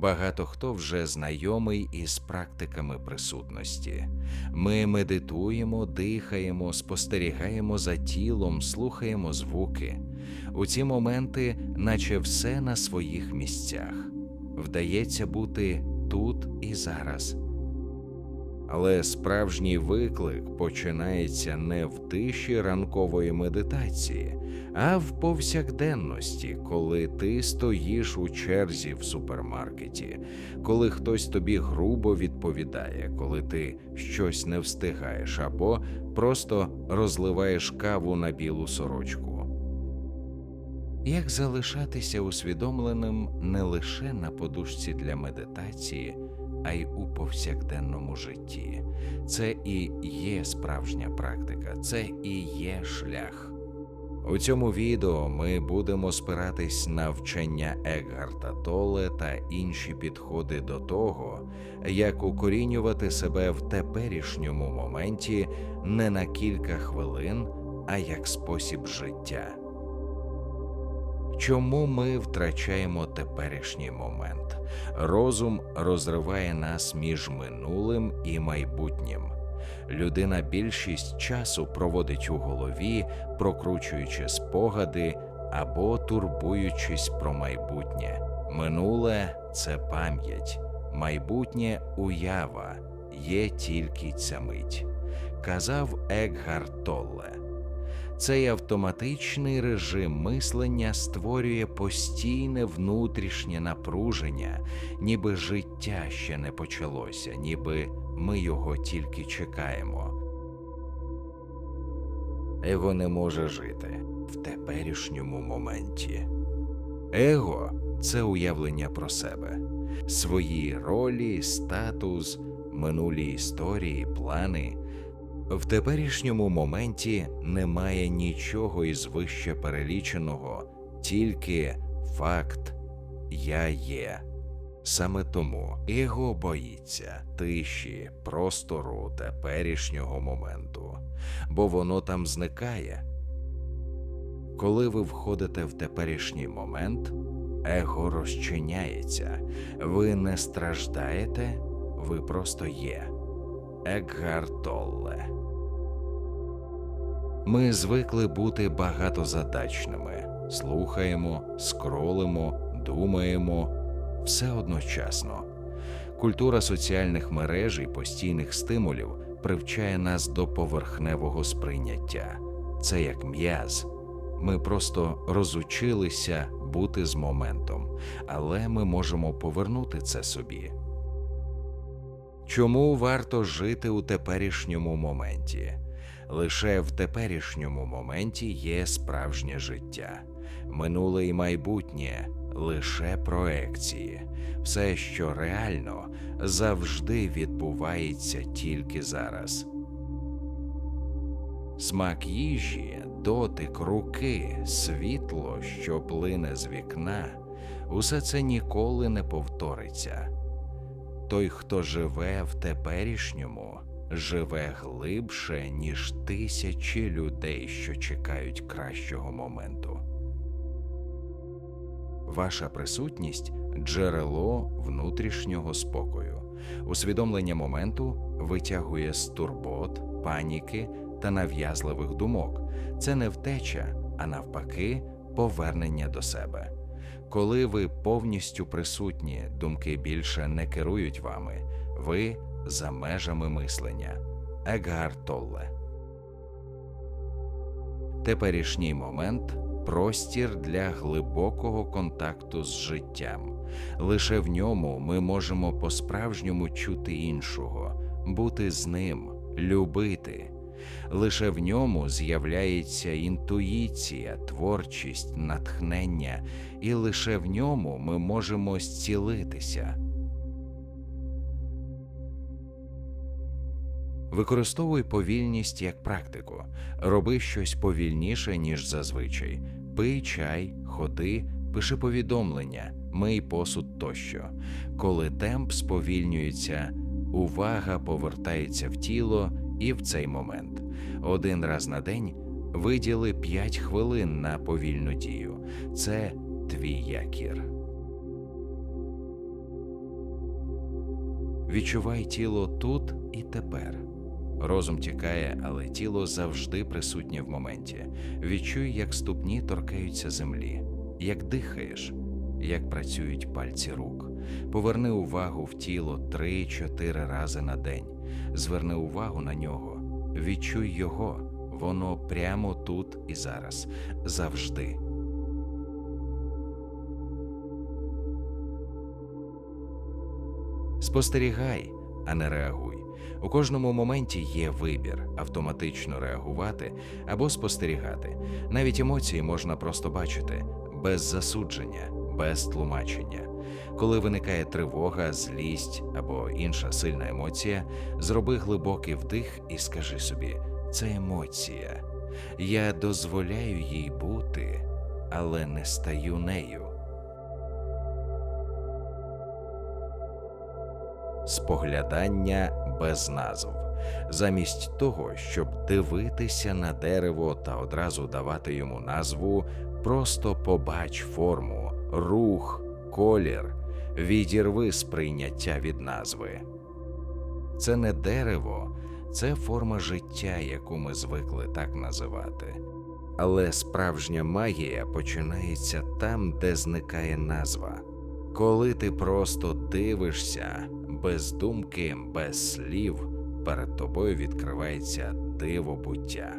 Багато хто вже знайомий із практиками присутності. Ми медитуємо, дихаємо, спостерігаємо за тілом, слухаємо звуки. У ці моменти, наче все на своїх місцях. Вдається бути тут і зараз. Але справжній виклик починається не в тиші ранкової медитації, а в повсякденності, коли ти стоїш у черзі в супермаркеті, коли хтось тобі грубо відповідає, коли ти щось не встигаєш, або просто розливаєш каву на білу сорочку. Як залишатися усвідомленим не лише на подушці для медитації, а й у повсякденному житті. Це і є справжня практика, це і є шлях. У цьому відео ми будемо спиратись на вчення Екгарта Толе та інші підходи до того, як укорінювати себе в теперішньому моменті не на кілька хвилин, а як спосіб життя. Чому ми втрачаємо теперішній момент? Розум розриває нас між минулим і майбутнім. Людина більшість часу проводить у голові, прокручуючи спогади або турбуючись про майбутнє. Минуле це пам'ять, майбутнє уява, є тільки ця мить, казав Екгард Толле. Цей автоматичний режим мислення створює постійне внутрішнє напруження, ніби життя ще не почалося, ніби ми його тільки чекаємо. Его не може жити в теперішньому моменті. Его це уявлення про себе, свої ролі, статус, минулі історії, плани. В теперішньому моменті немає нічого із вище переліченого, тільки факт я є. Саме тому его боїться тиші, простору теперішнього моменту, бо воно там зникає. Коли ви входите в теперішній момент, его розчиняється, ви не страждаєте, ви просто є. Екгар Толле ми звикли бути багатозадачними, слухаємо, скролимо, думаємо все одночасно. Культура соціальних мереж і постійних стимулів привчає нас до поверхневого сприйняття. Це як м'яз. Ми просто розучилися бути з моментом, але ми можемо повернути це собі. Чому варто жити у теперішньому моменті? Лише в теперішньому моменті є справжнє життя, минуле і майбутнє лише проекції, все, що реально, завжди відбувається тільки зараз. Смак їжі, дотик руки, світло, що плине з вікна, усе це ніколи не повториться. Той, хто живе в теперішньому, живе глибше, ніж тисячі людей, що чекають кращого моменту. Ваша присутність джерело внутрішнього спокою, усвідомлення моменту витягує з турбот, паніки та нав'язливих думок. Це не втеча, а навпаки, повернення до себе. Коли ви повністю присутні, думки більше не керують вами, ви за межами мислення. Егар Толле. Теперішній момент простір для глибокого контакту з життям. Лише в ньому ми можемо по-справжньому чути іншого, бути з ним, любити. Лише в ньому з'являється інтуїція, творчість, натхнення, і лише в ньому ми можемо зцілитися. Використовуй повільність як практику, роби щось повільніше, ніж зазвичай. Пий чай, ходи, пиши повідомлення, мий посуд тощо. Коли темп сповільнюється, увага повертається в тіло і в цей момент. Один раз на день виділи 5 хвилин на повільну дію. Це твій якір. Відчувай тіло тут і тепер. Розум тікає, але тіло завжди присутнє в моменті. Відчуй, як ступні торкаються землі, як дихаєш, як працюють пальці рук. Поверни увагу в тіло три-чотири рази на день. Зверни увагу на нього, відчуй його, воно прямо тут і зараз, завжди. Спостерігай, а не реагуй. У кожному моменті є вибір автоматично реагувати або спостерігати. Навіть емоції можна просто бачити без засудження, без тлумачення. Коли виникає тривога, злість або інша сильна емоція, зроби глибокий вдих і скажи собі: це емоція. Я дозволяю їй бути, але не стаю нею. Споглядання без назв. Замість того, щоб дивитися на дерево та одразу давати йому назву, просто побач форму, рух, колір, відірви сприйняття від назви. Це не дерево, це форма життя, яку ми звикли так називати. Але справжня магія починається там, де зникає назва. Коли ти просто дивишся без думки, без слів, перед тобою відкривається диво буття.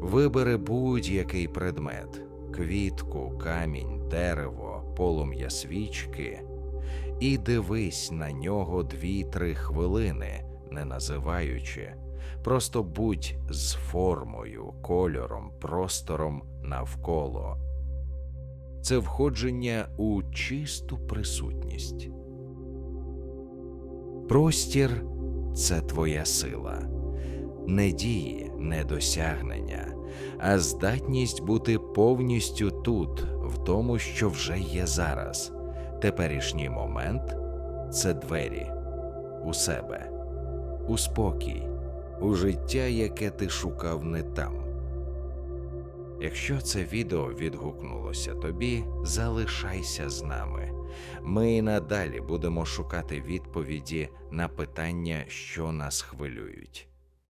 Вибери будь-який предмет квітку, камінь, дерево, полум'я свічки, і дивись на нього дві-три хвилини, не називаючи, просто будь з формою, кольором, простором навколо. Це входження у чисту присутність. Простір це твоя сила, не дії, не досягнення, а здатність бути повністю тут, в тому, що вже є зараз. Теперішній момент це двері у себе, у спокій, у життя, яке ти шукав не там. Якщо це відео відгукнулося тобі, залишайся з нами. Ми і надалі будемо шукати відповіді на питання, що нас хвилюють.